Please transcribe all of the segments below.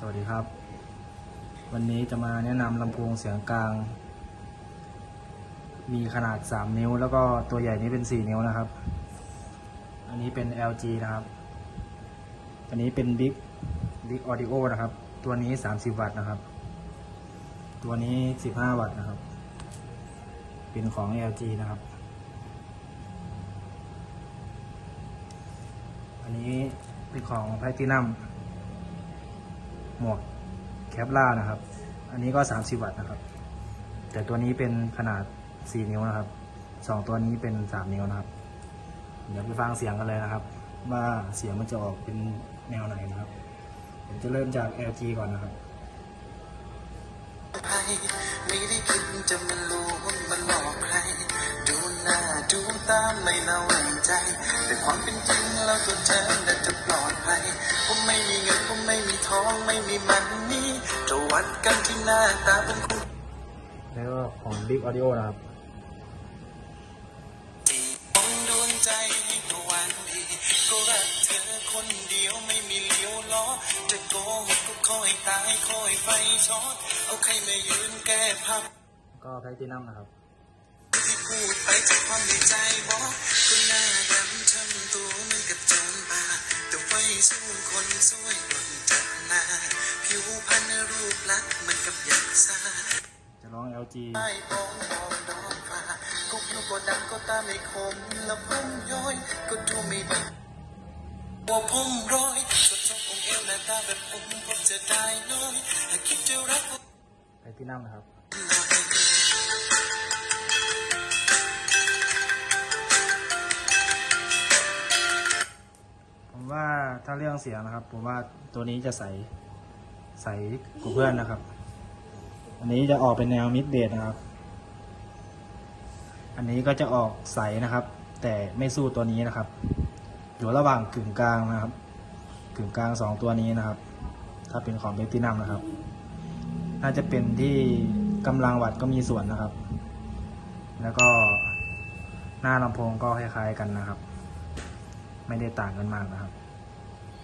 สวัสดีครับ วันนี้จะมาแนะนำลำโพงเสียงกลาง มีขนาด 3 นิ้ว แล้วก็ตัวใหญ่นี้เป็น 4 นิ้วนะครับ อันนี้เป็น LG นะครับ อันนี้เป็น Big Big Audio นะครับ ตัวนี้ 30 วัตต์นะครับ ตัวนี้ 15 วัตต์นะครับ เป็นของ LG นะครับ อันนี้เป็นของ Platinum หมวกแคปล่านะครับ อันนี้ก็ 30 วัตต์นะครับ แต่ตัวนี้เป็นขนาด 4 นิ้วนะครับสองตัวนี้เป็น 3 นิ้วนะครับ เดี๋ยวไปฟังเสียงกันเลยนะครับ ว่าเสียงมันจะออกเป็นแนวไหนนะครับผมจะเริ่มจาก LG ก่อนนะครับไม่ได้คิดจะมาลวงมันหลอกใคร ดูหน้าดูตาไม่น่าไว้ใจ แต่ความเป็นจริงแล้วตัวเธอ ไม่มีมันนี่จะวัดกันที่หน้าตาเป็นคู่แล้วก็ของ Big Audio นะครับที่ผมดวงใจให้ตะวันดีก็รักเธอคนเดียวไม่มีเลี้ยวล้อ จะโกหกก็คอยตายคอยไฟช็อตเอาใครมายืนแก้ภาพก็ Platinum นะครับที่พูดไปจากความในใจบอกคนหน้าดำช้ำตัวเหมันกับโจรป่าแต่ไว้สู้คนสวยหล่นจากหน้า แล้วพุ่มย้อยก็ดูไม่ดีว่าพุ่มร้อยสดชอบองค์เอวหน้าตาแบบผมพบจะได้น้อยถ้าคิดจะรักก็ Platinum นะครับ ผมว่าถ้าเรื่องเสียงนะครับ ผมว่าตัวนี้จะใส ใสกว่าเพื่อนนะครับ อันนี้จะออกเป็นแนวมิดเบสนะครับ อันนี้ก็จะออกใสนะครับ แต่ไม่สู้ตัวนี้นะครับ อยู่ระหว่างกึ่งกลางนะครับ กึ่งกลางสองตัวนี้นะครับ ถ้าเป็นของเบตินัมนะครับ น่าจะเป็นที่กำลังวัดก็มีส่วนนะครับ แล้วก็หน้าลำโพงก็คล้ายๆกันนะครับ ไม่ได้ต่างกันมากนะครับ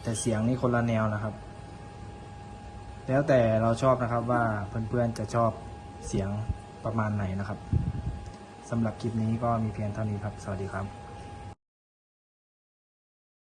แต่เสียงนี่คนละแนวนะครับ แล้วแต่เราชอบนะครับว่าเพื่อนๆจะชอบเสียงประมาณไหนนะครับสำหรับคลิปนี้ก็มีเพียงเท่านี้ครับ สวัสดีครับ